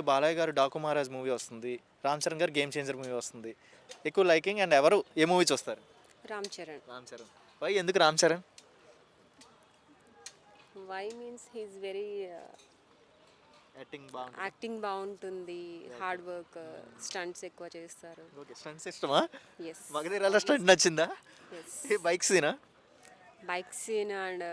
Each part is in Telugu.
ఇప్పుడు బాలయ్య గారు డాకు మహారాజ్ మూవీ వస్తుంది రామ్ చరణ్ గారు గేమ్ చేంజర్ మూవీ వస్తుంది. ఎక్కువ లైకింగ్ అండ్ ఎవరు ఏ మూవీ చూస్తారు? రామ్ చరణ్. రామ్ చరణ్. వై ఎందుకు Ram Charan? Why means he's very acting బాగుంటుంది. యాక్టింగ్ బాగుంటుంది హార్డ్ వర్క్ స్టంట్స్ ఎక్కువ చేస్తారు. ఓకే స్టంట్స్ ఇష్టమా? ఎస్ మగధీరాల స్టంట్ నచ్చిందా? ఎస్ ఏ bike Cena bike scene and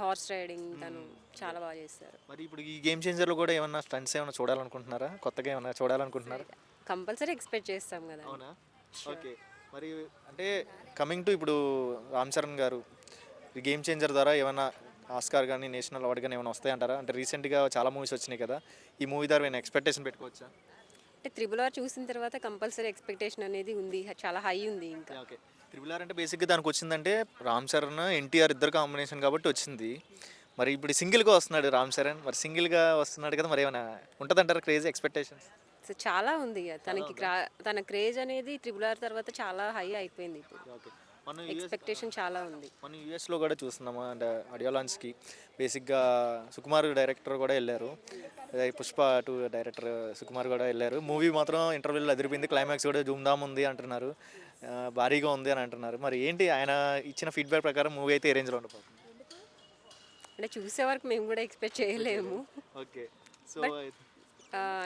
horse riding తను చాలా బాగా చేస్తారు మరి ఇప్పుడు ఈ గేమ్ చేంజర్లో కూడా ఏమన్నా స్టంట్స్ ఏమైనా చూడాలనుకుంటున్నారా? కొత్తగా ఏమన్నా చూడాలనుకుంటున్నారా? కంపల్సరీ ఎక్స్పెక్ట్ చేస్తాం కదా. అవునా? ఓకే. మరి అంటే కమింగ్ టు ఇప్పుడు రామ్ చరణ్ గారు ఈ గేమ్ చేంజర్ ద్వారా ఏమైనా ఆస్కార్ కానీ నేషనల్ అవార్డు కానీ ఏమైనా వస్తాయంటారా? అంటే రీసెంట్గా చాలా మూవీస్ వచ్చినాయి కదా. ఈ మూవీ ద్వారా నేను ఎక్స్పెక్టేషన్ పెట్టుకోవచ్చా? అంటే త్రిబుల్ ఆర్ చూసిన తర్వాత కంపల్సరీ ఎక్స్పెక్టేషన్ అనేది ఉంది. చాలా హై ఉంది ఇంకా. ఓకే త్రిబుల్ ఆర్ అంటే బేసిక్గా దానికి వచ్చిందంటే రామ్ చరణ్ ఎన్టీఆర్ ఇద్దరు కాంబినేషన్ కాబట్టి వచ్చింది. మరి ఇప్పుడు సింగిల్గా వస్తున్నాడు రామ్ చరణ్. మరి సింగిల్గా వస్తున్నాడు కదా మరి ఏమైనా ఉంటుందంటారా క్రేజీ ఎక్స్పెక్టేషన్స్ సో చాలా ఉంది. తనకి తన క్రేజ్ అనేది త్రిబుల్ ఆర్ తర్వాత చాలా హై అయిపోయింది ఇప్పుడు. ఎక్స్పెక్టేషన్ చాలా ఉంది. మనం యూఎస్లో కూడా చూస్తున్నాము? అంటే ఆడియో లాంచ్కి బేసిక్గా సుకుమార్ డైరెక్టర్ కూడా వెళ్ళారు. పుష్ప టూ డైరెక్టర్ సుకుమార్ కూడా వెళ్ళారు. మూవీ మాత్రం ఇంటర్వ్యూలో అదిరిపోయింది. క్లైమాక్స్ కూడా ధూమ్ధామ్ ఉంది అంటున్నారు. భారీగా ఉంది అని అంటున్నారు. మరి ఏంటి ఆయన ఇచ్చిన ఫీడ్బ్యాక్ ప్రకారం మూవీ అయితే ఏ రేంజ్లో ఉండబోతుంది? అంటే చూసే వరకు మేము కూడా ఎక్స్పెక్ట్ చేయలేము. ఓకే సో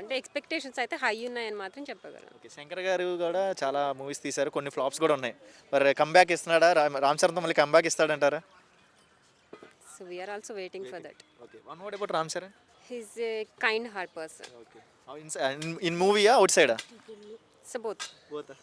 అంటే ఎక్స్పెక్టేషన్స్ అయితే హై ఉన్నాయని మాత్రం చెప్పగలను. ఓకే శంకర్ గారు కూడా చాలా మూవీస్ తీశారు కొన్ని ఫ్లాప్స్ కూడా ఉన్నాయి. మరి కంబ్యాక్ ఇస్తున్నాడా? రామ్ రామ్ చరణ్తో మళ్ళీ comeback ఇస్తాడంటారా? So we're also waiting for that okay one word about Ram Charan he's a kind heart person okay in మూవీయా out సైడా సో బోత్ పోతా